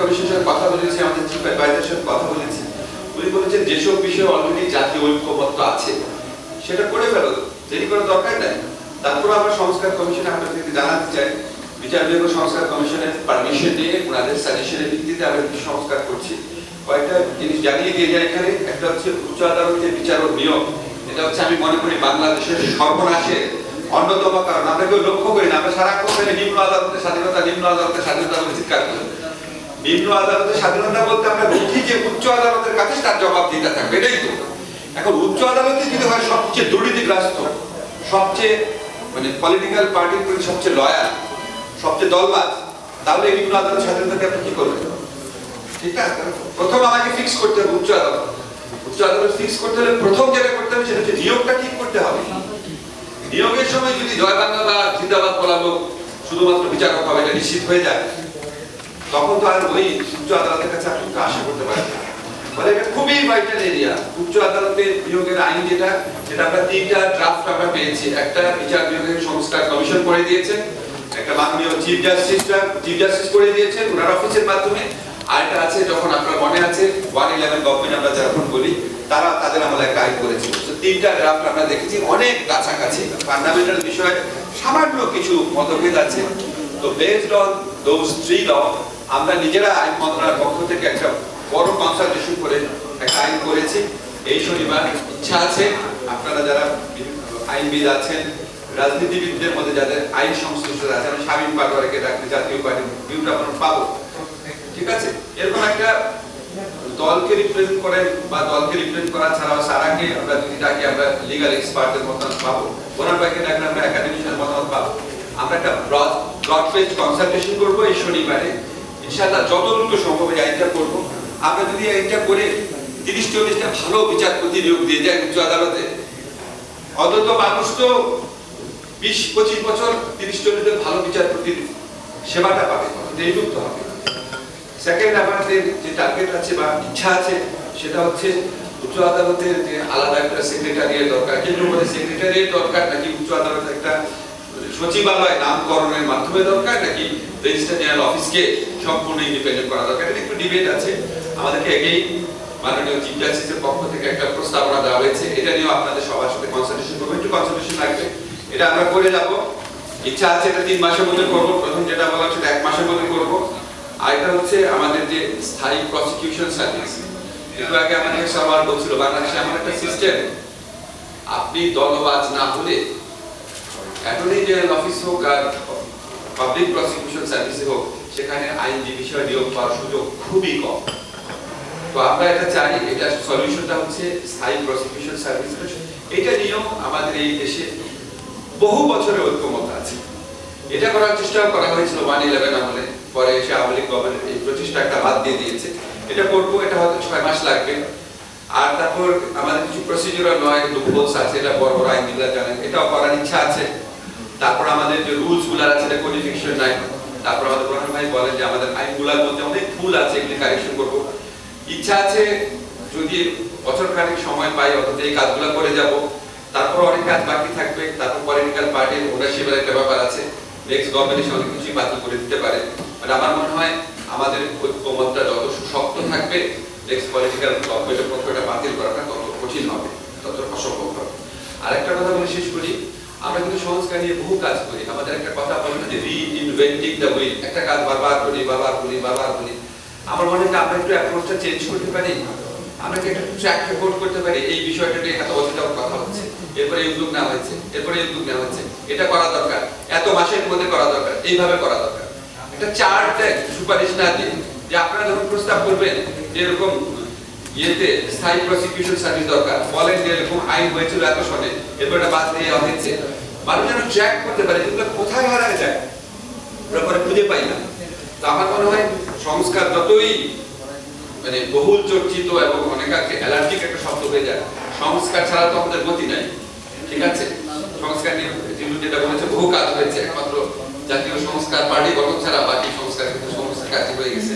কমিশনের সাথে কথা বলেছি, আমাদের চিফ অ্যাডভাইজারের সাথে কথা বলেছি। উনি বলেছেন, যেসব বিষয়ে অলরেডি জাতীয় ঐক্যমত্য আছে, সেটা করে ফেলো দেরি করার দরকার নাই। তারপর আমরা সংস্কার কমিশনে আপনাদেরকে জানাতে চাই, বিচার বিভাগ সংস্কার কমিশনের পারমিশন নিয়ে ওনাদের সাজেশনের ভিত্তিতে আমরা কিছু সংস্কার করছি। কয়েকটা জিনিস জানিয়ে দিয়ে যায় এখানে। একটা হচ্ছে উচ্চ আদালতের বিচার ও নিয়োগ। এটা হচ্ছে আমি মনে করি বাংলাদেশের সর্বনাশের অন্যতম কারণ। আমরা কেউ লক্ষ্য করি না। আমরা সারাক্ষণ নিম্ন আদালতের স্বাধীনতা, নিম্ন আদালতের স্বাধীনতা চিৎকার করি। নিম্ন আদালতের স্বাধীনতা বলতে আমরা বুঝি যে উচ্চ আদালতের কাছে তার জবাব দিতে থাকবে, এটাই তো। এখন উচ্চ আদালতে যদি হয় সবচেয়ে দুর্নীতিগ্রস্ত, সবচেয়ে মানে পলিটিক্যাল পার্টির প্রতি সবচেয়ে লয়াল সবচেয়ে দলবাজ, তাহলে নিম্ন আদালত স্বাধীনতাকে আপনি কি করবেন? ঠিক আছে প্রথম আমাকে ফিক্স করতে হবে উচ্চ আদালত। উচ্চ আদালত ফিক্স করতে হলে প্রথম যেটা করতে হবে সেটা হচ্ছে নিয়োগটা ঠিক করতে হবে। নিয়োগের সময় যদি জয় বাংলা বা জিন্দাবাদ বলা লোক শুধুমাত্র বিচারক হবে, এটা নিশ্চিত হয়ে যায়। তখন তো আর ওই উচ্চ আদালতের কাছে আপনি তো আশা করতে পারেন। না। ফলে এটা খুবই ভাইটাল এরিয়া উচ্চ আদালতে নিয়োগের আইন যেটা আমরা তিনটা ড্রাফট আমরা পেয়েছি। একটা বিচার বিভাগের সংস্কার কমিশন করে একটা মাননীয় চিফ চিফ জাস্টিস করে দিয়েছেন, ওনার অফিসের মাধ্যমে। আছে, যখন আপনার মনে আছে ওয়ান ইলেভেন গভর্নমেন্ট আমরা যখন বলি, তারা তাদের আইন করেছিল। তো তিনটা ড্রাফট আমরা দেখেছি, অনেক কাছাকাছি। ফান্ডামেন্টাল বিষয়ে সামান্য কিছু মতভেদ আছে। তো based on those three law আমরা নিজেরা আইন মন্ত্রণালয়ের পক্ষ থেকে একটা বড় কনসালটেশন করে একটা আইন করেছি। এই শনিবার ইচ্ছা আছে, আপনারা যারা আইনবিদ আছেন, রাজনীতিবিদদের মধ্যে যাদের আইন সংশ্লিষ্টতা আছে আমি শামীম পাটোয়ারিকে ডাকতে জাতীয় পার্টির বিজ্ঞাপন পাবো। ঠিক আছে? এরকম একটা দলকে রিপ্রেজেন্ট করেন বা দলকে রিপ্রেজেন্ট করা ছাড়াও সারাকে আমরা যদি ডাকি, আমরা লিগাল এক্সপার্টের মতামত পাবো। ওনার বাইকে ডাকলে আমরা একাডেমিশনের মতামত পাবো। আমরা একটা ব্রড ব্রড বেসড কনসালটেশন করব এই শনিবারে। ইনশাআল্লাহ যত দ্রুত সম্ভব এই আইনটা করব। আমরা যদি আইনটা করে তিরিশ চল্লিশটা ভালো বিচারপতি নিয়োগ দিয়ে যাই উচ্চ আদালতে, অন্তত মানুষ তো বিশ, পঁচিশ বছর তিরিশ চল্লিশ জন ভালো বিচারপতির সেবাটা পাবে, নিযুক্ত হবে। সেকেন্ড আমাদের যে টার্গেট আছে বা ইচ্ছা আছে, সেটা হচ্ছে উচ্চ আদালতের যে আলাদা একটা সেক্রেটারিয়ের দরকার। কিন্তু বলে সেক্রেটারিয়ের দরকার নাকি উচ্চ আদালতের একটা সচিবালয় নামকরণের মাধ্যমে দরকার, নাকি রেজিস্ট্রার জেনারেল অফিসকে সম্পূর্ণ ইন্ডিপেন্ডেন্ট করা দরকার। এটা একটু ডিবেট আছে। আমাদেরকে এগেই মাননীয় চিফ জাস্টিসের পক্ষ থেকে একটা প্রস্তাবনা দেওয়া হয়েছে। এটা নিয়েও আপনাদের সবার সাথে কনসালটেশন করব। একটু কনসালটেশন লাগবে। এটা আমরা করে যাব। ইচ্ছা আছে এটা তিন মাসের মধ্যে করব। প্রথম যেটা বলা সেটা এক মাসের মধ্যে করব। আর এটা হচ্ছে আমাদের যে স্থায়ী প্রসিকিউশন সার্ভিস একটু আগে আমাদের সবার বলছিল, বাংলাদেশে এমন একটা সিস্টেম আপনি দলবাজ না হলে, অ্যাটর্নি জেনারেল অফিস হোক আর পাবলিক প্রসিকিউশন সার্ভিসে হোক, সেখানে আইনজীবী হিসেবে নিয়োগ পাওয়ার সুযোগ খুবই কম। তো আমরা এটা চাই, এটা সলিউশনটা হচ্ছে স্থায়ী প্রসিকিউশন সার্ভিস এটা নিয়েও আমাদের এই দেশে বহু বছরের ঐক্যমত আছে। এটা করার চেষ্টা করা হয়েছিল ওয়ান ইলেভেন আমলে। পরে এসে আওয়ামী লীগ গভর্নমেন্ট এই একটা বাদ দিয়ে দিয়েছে। এটা করব, এটা হয়তো ছয় মাস লাগবে। আর তারপর আমাদের কিছু প্রসিডিউরাল নয় লুপহোলস আছে, এটা বড় বড় আইনজীবীরা জানেন। এটাও করার ইচ্ছা আছে। তারপর আমাদের যে রুলসগুলো আছে, এটা কোডিফিকেশন নাই। তারপর আমাদের প্রধান ভাই বলেন যে আমাদের আইনগুলোর মধ্যে অনেক ভুল আছে, এগুলি কারেকশন করব। ইচ্ছা আছে যদি বছর খানিক সময় পাই, অথচ এই কাজগুলো করে যাব, তারপর অনেক কাজ বাকি থাকবে, তারপর পলিটিক্যাল পার্টির ওনারশিপের একটা ব্যাপার আছে। নেক্সট গভর্নমেন্ট অনেক কিছুই বাতিল করে দিতে পারে। বাট আমার মনে হয় আমাদের ঐক্যমতটা যত শক্ত থাকবে নেক্সট পলিটিক্যাল গভর্নমেন্টের পক্ষে বাতিল করাটা তত কঠিন হবে তত অসম্ভব হবে। আরেকটা কথা বলে শেষ করি। আমরা কিন্তু সংস্কার নিয়ে বহু কাজ করি। আমাদের একটা কথা বলে যে রিইনভেন্টিং দ্য হুইল একটা কাজ বারবার করি বারবার করি বারবার করি। আমার মনে হয় আমরা একটু অ্যাপ্রোচটা চেঞ্জ করতে পারি। আমরা কি একটা ট্র্যাক রেকর্ড করতে পারি? এই বিষয়টা নিয়ে এত বছর যাবত কথা হচ্ছে। এরপরে এই উদ্যোগ নেওয়া হয়েছে, এরপরে এই উদ্যোগ নেওয়া হচ্ছে এটা করা দরকার। এত মাসের মধ্যে করা দরকার। এইভাবে করা দরকার। একটা চার্ট দেন সুপারিশ না দিয়ে, যে আপনারা যখন প্রস্তাব করবেন যে এরকম ইয়েতে স্থায়ী প্রসিকিউশন সার্ভিস দরকার। বলেন যে এরকম আইন হয়েছিল এত সনে এরপর এটা বাদ দিয়ে হয়েছে। মানুষ যেন ট্র্যাক করতে পারে যেগুলো কোথায় হারায় যায় পরে খুঁজে পাই না। তো আমার মনে হয় সংস্কার যতই মানে বহুল চর্চিত এবং অনেকাংশে অ্যালার্জিক একটা শব্দ হয়ে যায়, সংস্কার ছাড়া তো আমাদের গতি নাই। ঠিক আছে? সংস্কার নিয়ে জিলু যেটা বলেছে, বহু কাজ হয়েছে। একমাত্র জাতীয় সংস্কার পার্টি গঠন ছাড়া বাকি সংস্কার কিন্তু সমস্ত কাজ হয়ে গেছে।